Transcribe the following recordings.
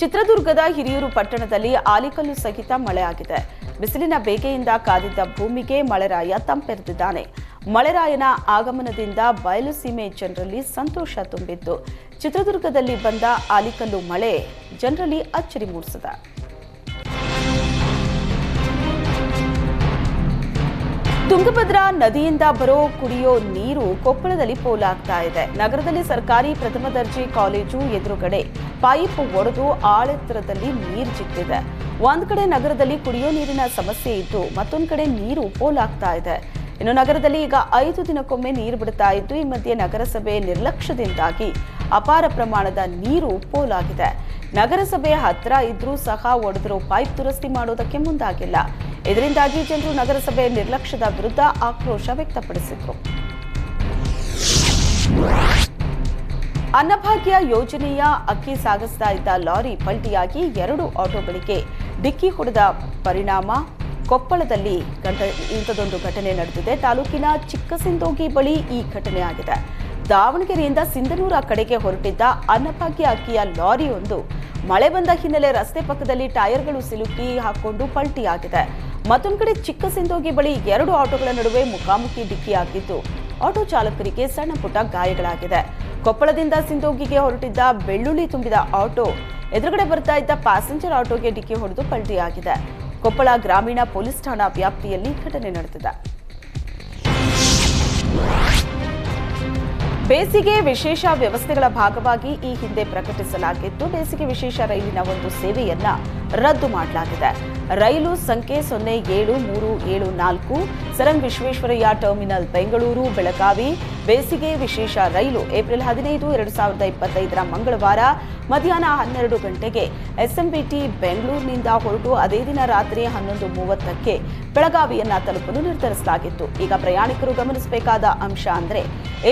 ಚಿತ್ರದುರ್ಗದ ಹಿರಿಯೂರು ಪಟ್ಟಣದಲ್ಲಿ ಆಲಿಕಲ್ಲು ಸಹಿತ ಮಳೆಯಾಗಿದೆ. ಬಿಸಿಲಿನ ಬೇಗೆಯಿಂದ ಕಾದಿದ್ದ ಭೂಮಿಗೆ ಮಳೆರಾಯ ತಂಪೆರೆದಿದ್ದಾನೆ. ಮಳೆರಾಯನ ಆಗಮನದಿಂದ ಬಯಲುಸೀಮೆ ಜನರಲ್ಲಿ ಸಂತೋಷ ತುಂಬಿತ್ತು. ಚಿತ್ರದುರ್ಗದಲ್ಲಿ ಬಂದ ಆಲಿಕಲ್ಲು ಮಳೆ ಜನರಲ್ಲಿ ಅಚ್ಚರಿ ಮೂಡಿಸಿದೆ. ತುಂಗಭದ್ರಾ ನದಿಯಿಂದ ಬರೋ ಕುಡಿಯೋ ನೀರು ಕೊಪ್ಪಳದಲ್ಲಿ ಪೋಲಾಗ್ತಾ ಇದೆ. ನಗರದಲ್ಲಿ ಸರ್ಕಾರಿ ಪ್ರಥಮ ದರ್ಜೆ ಕಾಲೇಜು ಎದುರುಗಡೆ. ಪೈಪ್ ಒಡೆದು ಆಳೆತ್ತರದಲ್ಲಿ ನೀರು ಜಿಟ್ಟಿದೆ. ಒಂದ್ ಕಡೆ ನಗರದಲ್ಲಿ ಕುಡಿಯೋ ನೀರಿನ ಸಮಸ್ಯೆ ಇದ್ದು, ಮತ್ತೊಂದ್ ಕಡೆ ನೀರು ಪೋಲಾಗ್ತಾ ಇದೆ. ಇನ್ನು ನಗರದಲ್ಲಿ ಈಗ ಐದು ದಿನಕ್ಕೊಮ್ಮೆ ನೀರು ಬಿಡ್ತಾ ಇದ್ದು, ಈ ಮಧ್ಯೆ ನಗರಸಭೆ ನಿರ್ಲಕ್ಷ್ಯದಿಂದಾಗಿ ಅಪಾರ ಪ್ರಮಾಣದ ನೀರು ಪೋಲಾಗಿದೆ. ನಗರಸಭೆ ಹತ್ರ ಇದ್ರೂ ಸಹ ಒಡೆದಿರೋ ಪೈಪ್ ದುರಸ್ತಿ ಮಾಡೋದಕ್ಕೆ ಮುಂದಾಗಿಲ್ಲ. ಇದರಿಂದಾಗಿ ಜನರು ನಗರಸಭೆ ನಿರ್ಲಕ್ಷ್ಯದ ವಿರುದ್ಧ ಆಕ್ರೋಶ ವ್ಯಕ್ತಪಡಿಸಿದ್ರು. ಅನ್ನಭಾಗ್ಯ ಯೋಜನೆಯ ಅಕ್ಕಿ ಸಾಗಿಸ್ತಾ ಇದ್ದ ಲಾರಿ ಪಲ್ಟಿಯಾಗಿ ಎರಡು ಆಟೋಗಳಿಗೆ ಡಿಕ್ಕಿ ಹೊಡೆದ ಪರಿಣಾಮ. ಕೊಪ್ಪಳದಲ್ಲಿ ಇಂಥದೊಂದು ಘಟನೆ ನಡೆದಿದೆ. ತಾಲೂಕಿನ ಚಿಕ್ಕಸಿಂದೋಗಿ ಬಳಿ ಈ ಘಟನೆ ಆಗಿದೆ. ದಾವಣಗೆರೆಯಿಂದ ಸಿಂಧನೂರ ಕಡೆಗೆ ಹೊರಟಿದ್ದ ಅನ್ನಭಾಗ್ಯ ಅಕ್ಕಿಯ ಲಾರಿಯೊಂದು ಮಳೆ ಬಂದ ಹಿನ್ನೆಲೆ ರಸ್ತೆ ಪಕ್ಕದಲ್ಲಿ ಟೈರ್ಗಳು ಸಿಲುಕಿ ಹಾಕೊಂಡು ಪಲ್ಟಿಯಾಗಿದೆ. ಮತ್ತೊಂದು ಕಡೆ ಚಿಕ್ಕಸಿಂದೋಗಿ ಬಳಿ ಎರಡು ಆಟೋಗಳ ನಡುವೆ ಮುಖಾಮುಖಿ ಡಿಕ್ಕಿಯಾಗಿದ್ದು ಆಟೋ ಚಾಲಕರಿಗೆ ಸಣ್ಣ ಪುಟ್ಟ ಗಾಯಗಳಾಗಿದೆ. ಕೊಪ್ಪಳದಿಂದ ಸಿಂಧೋಗಿಗೆ ಹೊರಟಿದ್ದ ಬೆಳ್ಳುಳ್ಳಿ ತುಂಬಿದ ಆಟೋ. ಎದುರುಗಡೆ ಬರ್ತಾ ಇದ್ದ ಪ್ಯಾಸೆಂಜರ್ ಆಟೋಗೆ ಡಿಕ್ಕಿ ಹೊಡೆದು ಪಲ್ಟಿಯಾಗಿದೆ ಕೊಪ್ಪಳ ಗ್ರಾಮೀಣ ಪೊಲೀಸ್ ಠಾಣಾ ವ್ಯಾಪ್ತಿಯಲ್ಲಿ ಘಟನೆ ನಡೆದಿದೆ. ಬೇಸಿಗೆ ವಿಶೇಷ ವ್ಯವಸ್ಥೆಗಳ ಭಾಗವಾಗಿ ಈ ಹಿಂದೆ ಪ್ರಕಟಿಸಲಾಗಿದ್ದು, ಬೇಸಿಗೆ ವಿಶೇಷ ರೈಲಿನ ಒಂದು ಸೇವೆಯನ್ನ ರದ್ದು ಮಾಡಲಾಗಿದೆ. ರೈಲು ಸಂಖ್ಯೆ ಸೊನ್ನೆ ಏಳು ಮೂರು ಏಳು ನಾಲ್ಕು ಸರಂ ವಿಶ್ವೇಶ್ವರಯ್ಯ ಟರ್ಮಿನಲ್ ಬೆಂಗಳೂರು, ಬೆಳಗಾವಿ. ಬೇಸಿಗೆ ವಿಶೇಷ ರೈಲು ಏಪ್ರಿಲ್ ಹದಿನೈದು, ಎರಡು ಸಾವಿರದ ಇಪ್ಪತ್ತೈದರ ಮಂಗಳವಾರ ಮಧ್ಯಾಹ್ನ ಹನ್ನೆರಡು ಗಂಟೆಗೆ ಎಸ್ಎಂಬಿಟಿ ಬೆಂಗಳೂರಿನಿಂದ ಹೊರಟು ಅದೇ ದಿನ ರಾತ್ರಿ ಹನ್ನೊಂದು ಮೂವತ್ತಕ್ಕೆ ಬೆಳಗಾವಿಯನ್ನ ತಲುಪಲು ನಿರ್ಧರಿಸಲಾಗಿತ್ತು. ಈಗ ಪ್ರಯಾಣಿಕರು ಗಮನಿಸಬೇಕಾದ ಅಂಶ ಅಂದರೆ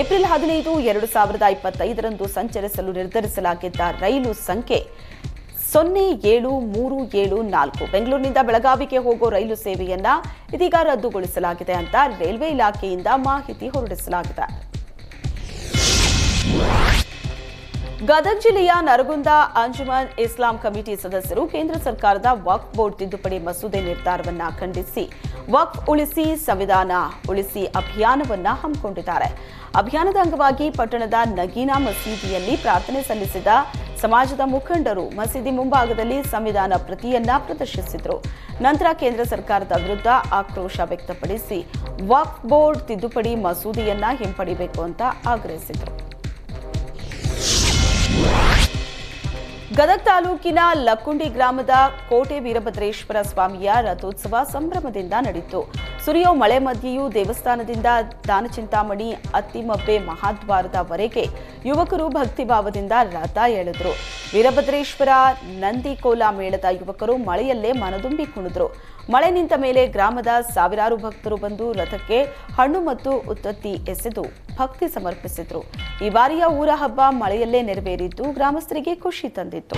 ಏಪ್ರಿಲ್ ಹದಿನೈದು, ಎರಡು ಸಾವಿರದ ಇಪ್ಪತ್ತೈದರಂದು ಸಂಚರಿಸಲು ನಿರ್ಧರಿಸಲಾಗಿದ್ದ ರೈಲು ಸಂಖ್ಯೆ ಸೊನ್ನೆ ಏಳು ಮೂರು ಏಳು ನಾಲ್ಕು. ಬೆಂಗಳೂರಿನಿಂದ ಬೆಳಗಾವಿಗೆ ಹೋಗೋ ರೈಲು ಸೇವೆಯನ್ನ ಇದೀಗ ರದ್ದುಗೊಳಿಸಲಾಗಿದೆ ಅಂತ ರೈಲ್ವೆ ಇಲಾಖೆಯಿಂದ ಮಾಹಿತಿ ಹೊರಡಿಸಲಾಗಿದೆ. ಗದಗ ಜಿಲ್ಲೆಯ ನರಗುಂದ ಅಂಜುಮನ್ ಇಸ್ಲಾಂ ಕಮಿಟಿ ಸದಸ್ಯರು ಕೇಂದ್ರ ಸರ್ಕಾರದ ವಕ್ಫ್ ಬೋರ್ಡ್ ತಿದ್ದುಪಡಿ ಮಸೂದೆ ನಿರ್ಧಾರವನ್ನ ಖಂಡಿಸಿ ವಕ್ಫ್ ಉಳಿಸಿ, ಸಂವಿಧಾನ ಉಳಿಸಿ ಅಭಿಯಾನವನ್ನ ಹಮ್ಮಿಕೊಂಡಿದ್ದಾರೆ. ಅಭಿಯಾನದ ಅಂಗವಾಗಿ ಪಟ್ಟಣದ ನಗೀನಾ ಮಸೀದಿಯಲ್ಲಿ ಪ್ರಾರ್ಥನೆ ಸಲ್ಲಿಸಿದ ಸಮಾಜದ ಮುಖಂಡರು ಮಸೀದಿ ಮುಂಭಾಗದಲ್ಲಿ ಸಂವಿಧಾನ ಪ್ರತಿಯನ್ನ ಪ್ರದರ್ಶಿಸಿದರು. ನಂತರ ಕೇಂದ್ರ ಸರ್ಕಾರದ ವಿರುದ್ಧ ಆಕ್ರೋಶ ವ್ಯಕ್ತಪಡಿಸಿ ವಕ್ ಬೋರ್ಡ್ ತಿದ್ದುಪಡಿ ಮಸೂದೆಯನ್ನ ಹಿಂಪಡಿಬೇಕು ಅಂತ ಆಗ್ರಹಿಸಿದರು. ಗದಗ ತಾಲೂಕಿನ ಲಕ್ಕುಂಡಿ ಗ್ರಾಮದ ಕೋಟೆ ವೀರಭದ್ರೇಶ್ವರ ಸ್ವಾಮಿಯ ರಥೋತ್ಸವ ಸಂಭ್ರಮದಿಂದ ನಡೆಯಿತು. ಸುರಿಯೋ ಮಳೆ ಮಧ್ಯೆಯೂ ದೇವಸ್ಥಾನದಿಂದ ದಾನಚಿಂತಾಮಣಿ ಅತ್ತಿಮಬ್ಬೆ ಮಹಾದ್ವಾರದವರೆಗೆ ಯುವಕರು ಭಕ್ತಿಭಾವದಿಂದ ರಥ ಎಳೆದ್ರು. ವೀರಭದ್ರೇಶ್ವರ ನಂದಿಕೋಲ ಮೇಳದ ಯುವಕರು ಮಳೆಯಲ್ಲೇ ಮನದುಂಬಿ ಕುಣಿದ್ರು. ಮಳೆ ನಿಂತ ಮೇಲೆ ಗ್ರಾಮದ ಸಾವಿರಾರು ಭಕ್ತರು ಬಂದು ರಥಕ್ಕೆ ಹಣ್ಣು ಮತ್ತು ಉತ್ತತ್ತಿ ಎಸೆದು ಭಕ್ತಿ ಸಮರ್ಪಿಸಿದ್ರು. ಈ ಬಾರಿಯ ಊರ ಹಬ್ಬ ಮಳೆಯಲ್ಲೇ ನೆರವೇರಿದ್ದು ಗ್ರಾಮಸ್ಥರಿಗೆ ಖುಷಿ ತಂದಿತ್ತು.